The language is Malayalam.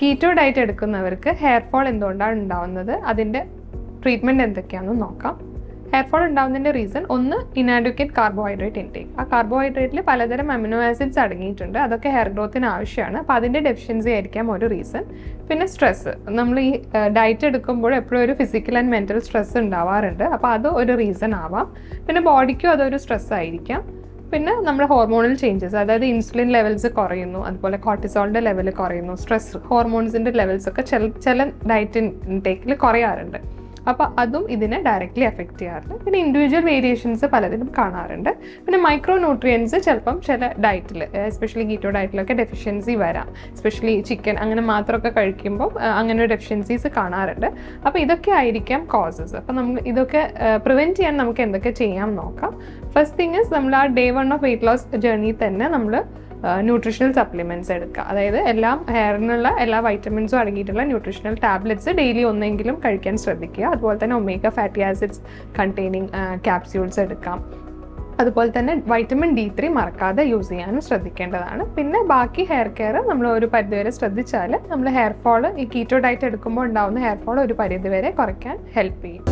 കീറ്റോ ഡയറ്റ് എടുക്കുന്നവർക്ക് ഹെയർ ഫോൾ എന്തുകൊണ്ടാണ് ഉണ്ടാവുന്നത്? അതിന്റെ ട്രീറ്റ്മെന്റ് എന്തൊക്കെയാണെന്ന് നോക്കാം. ഹെയർ ഫോൾ ഉണ്ടാവുന്നതിന്റെ റീസൺ ഒന്ന് ഇനാഡ്വക്കേറ്റ് കാർബോഹൈഡ്രേറ്റ് ഇൻടേക്ക് ആ കാർബോഹൈഡ്രേറ്റിൽ പലതരം അമിനോ ആസിഡ്സ് അടങ്ങിയിട്ടുണ്ട്. അതൊക്കെ ഹെയർ ഗ്രോത്തിന് ആവശ്യമാണ്. അപ്പോൾ അതിന്റെ ഡെഫിഷ്യൻസി ആയിരിക്കാം ഒരു റീസൺ പിന്നെ സ്ട്രെസ്സ് നമ്മൾ ഈ ഡയറ്റ് എടുക്കുമ്പോൾ എപ്പോഴും ഒരു ഫിസിക്കൽ ആൻഡ് മെന്റൽ സ്ട്രെസ് ഉണ്ടാവാറുണ്ട്. അപ്പോൾ അത് ഒരു റീസൺ ആവാം. പിന്നെ ബോഡിക്കും അതൊരു സ്ട്രെസ് ആയിരിക്കാം. പിന്നെ നമ്മുടെ ഹോർമോണൽ ചേഞ്ചസ് അതായത് ഇൻസുലിൻ ലെവൽസ് കുറയുന്നു അതുപോലെ കോർട്ടിസോളിന്റെ ലെവൽ കുറയുന്നു സ്ട്രെസ് ഹോർമോൺസിന്റെ ലെവൽസ് ഒക്കെ ചില ചില ഡയറ്റ് ഇൻടേക്കിൽ കുറയാറുണ്ട്. അപ്പോൾ അതും ഇതിനെ ഡയറക്റ്റ്ലി എഫക്റ്റ് ചെയ്യാറുണ്ട്. പിന്നെ ഇൻഡിവിജ്വൽ വേരിയേഷൻസ് പലതിലും കാണാറുണ്ട്. പിന്നെ മൈക്രോ ന്യൂട്രിയൻസ് ചിലപ്പം ചില ഡയറ്റിൽ എസ്പെഷ്യലി ഗീറ്റോ ഡയറ്റിലൊക്കെ ഡെഫിഷ്യൻസി വരാം. എസ്പെഷ്യലി ചിക്കൻ അങ്ങനെ മാത്രമൊക്കെ കഴിക്കുമ്പോൾ അങ്ങനെ ഡെഫിഷ്യൻസീസ് കാണാറുണ്ട്. അപ്പോൾ ഇതൊക്കെ ആയിരിക്കാം കോസസ് അപ്പോൾ നമ്മൾ ഇതൊക്കെ പ്രിവെന്റ് ചെയ്യാൻ നമുക്ക് എന്തൊക്കെ ചെയ്യാം നോക്കാം. ഫസ്റ്റ് തിങ് ഇസ് നമ്മൾ ആ day one of weight loss journey തന്നെ നമ്മൾ ന്യൂട്രീഷണൽ സപ്ലിമെന്റ്സ് എടുക്കുക. അതായത് എല്ലാം ഹെയറിനുള്ള എല്ലാ വൈറ്റമിൻസും അടങ്ങിയിട്ടുള്ള ന്യൂട്രീഷണൽ ടാബ്ലറ്റ്സ് ഡെയിലി ഒന്നെങ്കിലും കഴിക്കാൻ ശ്രദ്ധിക്കുക. അതുപോലെ തന്നെ omega fatty acids containing capsules എടുക്കാം. അതുപോലെ തന്നെ വൈറ്റമിൻ ഡി ത്രീ മറക്കാതെ യൂസ് ചെയ്യാനും ശ്രദ്ധിക്കേണ്ടതാണ്. പിന്നെ ബാക്കി ഹെയർ കെയർ നമ്മൾ ഒരു പരിധിവരെ ശ്രദ്ധിച്ചാൽ നമ്മൾ ഹെയർ ഫോൾ ഈ കീറ്റോ ഡയറ്റ് എടുക്കുമ്പോൾ ഉണ്ടാകുന്ന ഹെയർ ഫോൾ ഒരു പരിധിവരെ കുറയ്ക്കാൻ ഹെൽപ്പ് ചെയ്യും.